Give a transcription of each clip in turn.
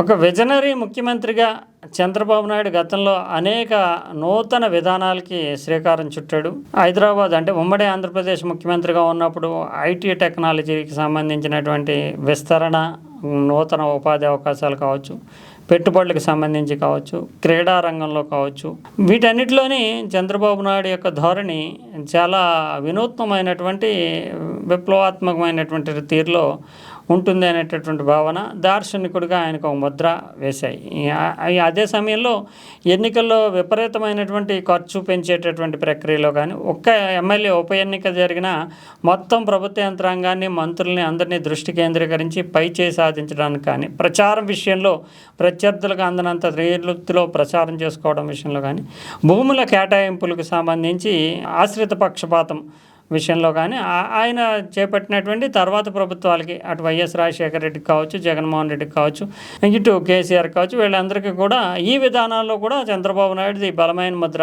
ఒక విజనరీ ముఖ్యమంత్రిగా చంద్రబాబు నాయుడు గతంలో అనేక నూతన విధానాలకి శ్రీకారం చుట్టాడు. హైదరాబాద్ అంటే ఉమ్మడి ఆంధ్రప్రదేశ్ ముఖ్యమంత్రిగా ఉన్నప్పుడు ఐటీ టెక్నాలజీకి సంబంధించినటువంటి విస్తరణ నూతన ఉపాధి అవకాశాలు కావచ్చు పెట్టుబడులకు సంబంధించి కావచ్చు క్రీడా రంగంలో కావచ్చు. వీటన్నిటిలోని చంద్రబాబు నాయుడు యొక్క ధోరణి చాలా వినూత్నమైనటువంటి విప్లవాత్మకమైనటువంటి తీరులో ఉంటుంది అనేటటువంటి భావన దార్శనికుడిగా ఆయనకు ఒక ముద్ర వేశాయి. అదే సమయంలో ఎన్నికల్లో విపరీతమైనటువంటి ఖర్చు పెంచేటటువంటి ప్రక్రియలో కానీ ఒక్క ఎమ్మెల్యే ఉప ఎన్నిక జరిగిన మొత్తం ప్రభుత్వ యంత్రాంగాన్ని మంత్రుల్ని అందరినీ దృష్టి కేంద్రీకరించి పై చేయి సాధించడానికి కానీ ప్రచారం విషయంలో ప్రత్యర్థులకు అందనంత రీతిలో ప్రచారం చేసుకోవడం విషయంలో కానీ భూముల కేటాయింపులకు సంబంధించి ఆశ్రిత పక్షపాతం విషయంలో కానీ ఆయన చేపట్టినటువంటి తర్వాత ప్రభుత్వాలకి అటు వైఎస్ రాజశేఖర రెడ్డికి కావచ్చు జగన్మోహన్ రెడ్డికి కావచ్చు ఇటు కేసీఆర్ కావచ్చు వీళ్ళందరికీ కూడా ఈ విధానాల్లో కూడా చంద్రబాబు నాయుడుది బలమైన ముద్ర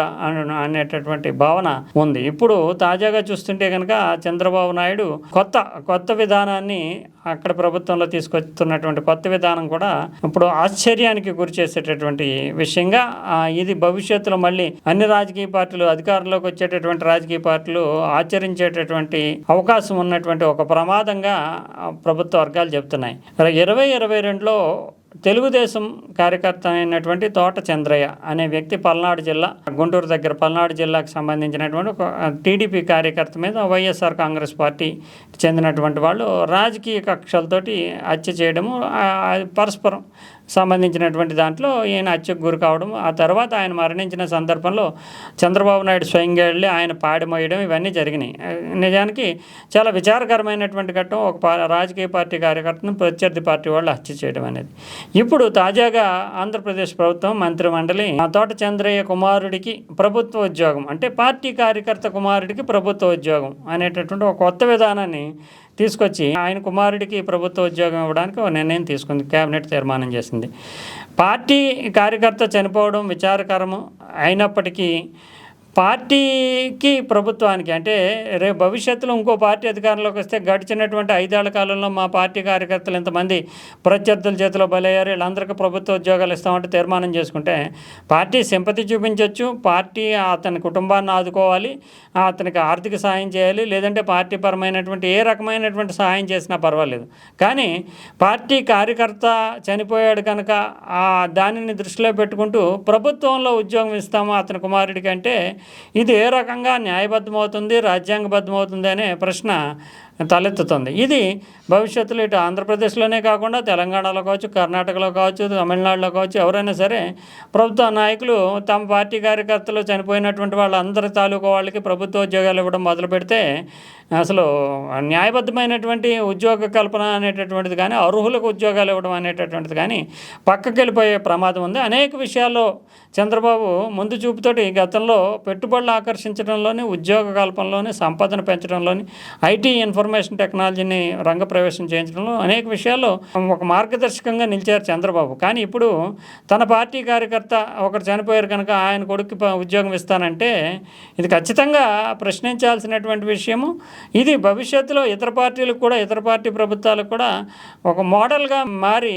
అనేటటువంటి భావన ఉంది. ఇప్పుడు తాజాగా చూస్తుంటే కనుక చంద్రబాబు నాయుడు కొత్త కొత్త విధానాన్ని అక్కడ ప్రభుత్వంలో తీసుకొస్తున్నటువంటి కొత్త విధానం కూడా ఇప్పుడు ఆశ్చర్యానికి గురి చేసేటటువంటి విషయంగా ఇది భవిష్యత్తులో మళ్ళీ అన్ని రాజకీయ పార్టీలు అధికారంలోకి వచ్చేటటువంటి రాజకీయ పార్టీలు ఆచరించేటటువంటి అవకాశం ఉన్నటువంటి ఒక ప్రమాదంగా ప్రభుత్వ వర్గాలు చెప్తున్నాయి ఇరవై ఇరవై రెండులో తెలుగుదేశం కార్యకర్త అయినటువంటి తోట చంద్రయ్య అనే వ్యక్తి పల్నాడు జిల్లా గుంటూరు దగ్గర పల్నాడు జిల్లాకు సంబంధించినటువంటి ఒక టీడీపీ కార్యకర్త మీద వైఎస్ఆర్ కాంగ్రెస్ పార్టీ చెందినటువంటి వాళ్ళు రాజకీయ కక్షలతోటి హత్య చేయడము పరస్పరం సంబంధించినటువంటి దాంట్లో ఈయన హత్యకు గురి కావడం ఆ తర్వాత ఆయన మరణించిన సందర్భంలో చంద్రబాబు నాయుడు స్వయంగా వెళ్ళి ఆయన పాడిమోయడం ఇవన్నీ జరిగినాయి. నిజానికి చాలా విచారకరమైనటువంటి ఘట్టం ఒక రాజకీయ పార్టీ కార్యకర్తను ప్రత్యర్థి పార్టీ వాళ్ళు హత్య చేయడం అనేది. ఇప్పుడు తాజాగా ఆంధ్రప్రదేశ్ ప్రభుత్వం మంత్రిమండలి ఆ తోట చంద్రయ్య కుమారుడికి ప్రభుత్వ ఉద్యోగం అంటే పార్టీ కార్యకర్త కుమారుడికి ప్రభుత్వ ఉద్యోగం అనేటటువంటి ఒక కొత్త విధానాన్ని తీసుకొచ్చి ఆయన కుమారుడికి ప్రభుత్వ ఉద్యోగం ఇవ్వడానికి ఒక నిర్ణయం తీసుకుంది కేబినెట్ తీర్మానం చేసింది. పార్టీ కార్యకర్త చనిపోవడం విచారకరము అయినప్పటికీ పార్టీకి ప్రభుత్వానికి అంటే రేపు భవిష్యత్తులో ఇంకో పార్టీ అధికారంలోకి వస్తే గడిచినటువంటి ఐదేళ్ళ కాలంలో మా పార్టీ కార్యకర్తలు ఇంతమంది ప్రత్యర్థుల చేతిలో బలయ్యారు వీళ్ళందరికీ ప్రభుత్వ ఉద్యోగాలు ఇస్తామంటే తీర్మానం చేసుకుంటే పార్టీ సింపతి చూపించవచ్చు పార్టీ అతని కుటుంబాన్ని ఆదుకోవాలి అతనికి ఆర్థిక సాయం చేయాలి లేదంటే పార్టీ పరమైనటువంటి ఏ రకమైనటువంటి సహాయం చేసినా పర్వాలేదు. కానీ పార్టీ కార్యకర్త చనిపోయాడు కనుక ఆ దానిని దృష్టిలో పెట్టుకుంటూ ప్రభుత్వంలో ఉద్యోగం ఇస్తాము అతని కుమారుడికి అంటే ఇది ఏ రకంగా న్యాయబద్ధమవుతుంది రాజ్యాంగబద్ధమవుతుంది అనే ప్రశ్న తలెత్తుతుంది. ఇది భవిష్యత్తులో ఇటు ఆంధ్రప్రదేశ్లోనే కాకుండా తెలంగాణలో కావచ్చు కర్ణాటకలో కావచ్చు తమిళనాడులో కావచ్చు ఎవరైనా సరే ప్రభుత్వ నాయకులు తమ పార్టీ కార్యకర్తలు చనిపోయినటువంటి వాళ్ళందరి తాలూకు వాళ్ళకి ప్రభుత్వ ఉద్యోగాలు ఇవ్వడం మొదలు పెడితే అసలు న్యాయబద్ధమైనటువంటి ఉద్యోగ కల్పన అనేటటువంటిది కానీ అర్హులకు ఉద్యోగాలు ఇవ్వడం అనేటటువంటిది కానీ పక్కకి వెళ్ళిపోయే ప్రమాదం ఉంది. అనేక విషయాల్లో చంద్రబాబు ముందు చూపుతోటి గతంలో పెట్టుబడులు ఆకర్షించడంలోని ఉద్యోగ కల్పనలోని సంపదను పెంచడంలోని ఐటీ ఇన్ఫర్మేషన్ ఇన్ఫర్మేషన్ టెక్నాలజీని రంగప్రవేశం చేయించడంలో అనేక విషయాల్లో ఒక మార్గదర్శకంగా నిలిచారు చంద్రబాబు. కానీ ఇప్పుడు తన పార్టీ కార్యకర్త ఒకరు చనిపోయారు కనుక ఆయన కొడుకు ఉద్యోగం ఇస్తానంటే ఇది ఖచ్చితంగా ప్రశ్నించాల్సినటువంటి విషయము. ఇది భవిష్యత్తులో ఇతర పార్టీలకు కూడా ఇతర పార్టీ ప్రభుత్వాలకు కూడా ఒక మోడల్గా మారి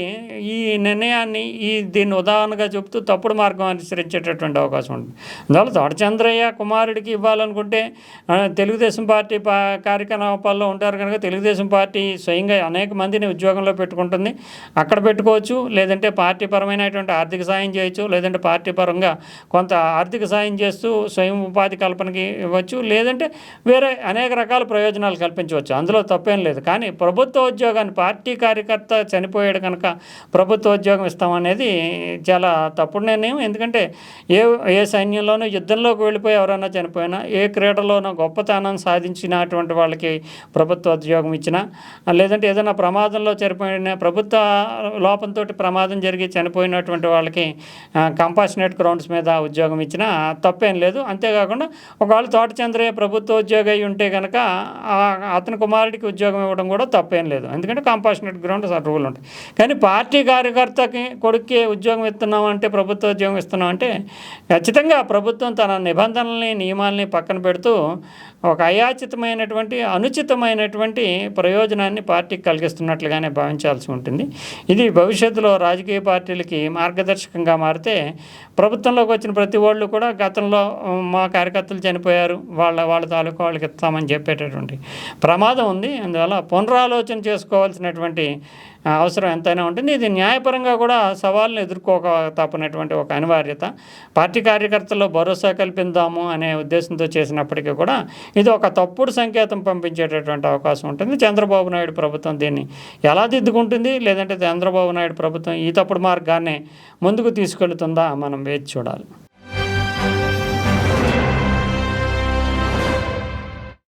ఈ నిర్ణయాన్ని ఈ దీన్ని ఉదాహరణగా చెబుతూ తప్పుడు మార్గం అనుసరించేటటువంటి అవకాశం ఉంటుంది. అందువల్ల తోటచంద్రయ్య కుమారుడికి ఇవ్వాలనుకుంటే తెలుగుదేశం పార్టీ పా కార్యకలాపాల్లో ఉంటారు కనుక తెలుగుదేశం పార్టీ స్వయంగా అనేక మందిని ఉద్యోగంలో పెట్టుకుంటుంది. అక్కడ పెట్టుకోవచ్చు లేదంటే పార్టీ పరమైనటువంటి ఆర్థిక సాయం చేయొచ్చు లేదంటే పార్టీ పరంగా కొంత ఆర్థిక సాయం చేస్తూ స్వయం ఉపాధి కల్పనకి ఇవ్వచ్చు లేదంటే వేరే అనేక రకాల ప్రయోజనాలు కల్పించవచ్చు. అందులో తప్పేం లేదు. కానీ ప్రభుత్వ ఉద్యోగాన్ని పార్టీ కార్యకర్త చనిపోయాడు కనుక ప్రభుత్వ ఉద్యోగం ఇస్తామనేది చాలా తప్పుడు నిర్ణయం. ఎందుకంటే ఏ ఏ సైన్యంలోనూ యుద్ధంలోకి వెళ్ళిపోయి ఎవరైనా చనిపోయినా ఏ క్రీడలోనో గొప్పతనం సాధించినటువంటి వాళ్ళకి ప్రభుత్వ ప్రభుత్వ ఉద్యోగం ఇచ్చినా లేదంటే ఏదైనా ప్రమాదంలో చనిపోయిన ప్రభుత్వ లోపంతో ప్రమాదం జరిగి చనిపోయినటువంటి వాళ్ళకి కంపాషనేట్ గ్రౌండ్స్ మీద ఉద్యోగం ఇచ్చినా తప్పేం లేదు. అంతేకాకుండా ఒకవేళ తోట చంద్రయ్య ప్రభుత్వ ఉద్యోగి అయి ఉంటే కనుక అతని కుమారుడికి ఉద్యోగం ఇవ్వడం కూడా తప్పేం లేదు. ఎందుకంటే కంపాషనేట్ గ్రౌండ్ రూల్ ఉంటాయి. కానీ పార్టీ కార్యకర్తకి కొడుక్కి ఉద్యోగం ఇస్తున్నాం అంటే ప్రభుత్వ ఉద్యోగం ఇస్తున్నాం అంటే ఖచ్చితంగా ప్రభుత్వం తన నిబంధనల్ని నియమాల్ని పక్కన పెడుతూ ఒక అయాచితమైనటువంటి అనుచితమైన విధమైనటువంటి ప్రయోజనాన్ని పార్టీకి కలిగిస్తున్నట్లుగానే భావించాల్సి ఉంటుంది. ఇది భవిష్యత్తులో రాజకీయ పార్టీలకి మార్గదర్శకంగా మారితే ప్రభుత్వంలోకి వచ్చిన ప్రతి వాళ్ళు కూడా గతంలో మా కార్యకర్తలు చనిపోయారు వాళ్ళ వాళ్ళ తాలూకా వాళ్ళకి ఇస్తామని చెప్పేటటువంటి ప్రమాదం ఉంది. అందువల్ల పునరాలోచన చేసుకోవాల్సినటువంటి అవసరం ఎంతైనా ఉంటుంది. ఇది న్యాయపరంగా కూడా సవాళ్ళను ఎదుర్కోక తప్పనటువంటి ఒక అనివార్యత. పార్టీ కార్యకర్తల్లో భరోసా కల్పిందాము అనే ఉద్దేశంతో చేసినప్పటికీ కూడా ఇది ఒక తప్పుడు సంకేతం పంపించేటటువంటి అవకాశం ఉంటుంది. చంద్రబాబు నాయుడు ప్రభుత్వం దీన్ని ఎలా దిద్దుకుంటుంది? లేదంటే చంద్రబాబు నాయుడు ప్రభుత్వం ఈ తప్పుడు మార్గాన్ని ముందుకు తీసుకెళ్తుందా? మనం వేచి చూడాలి.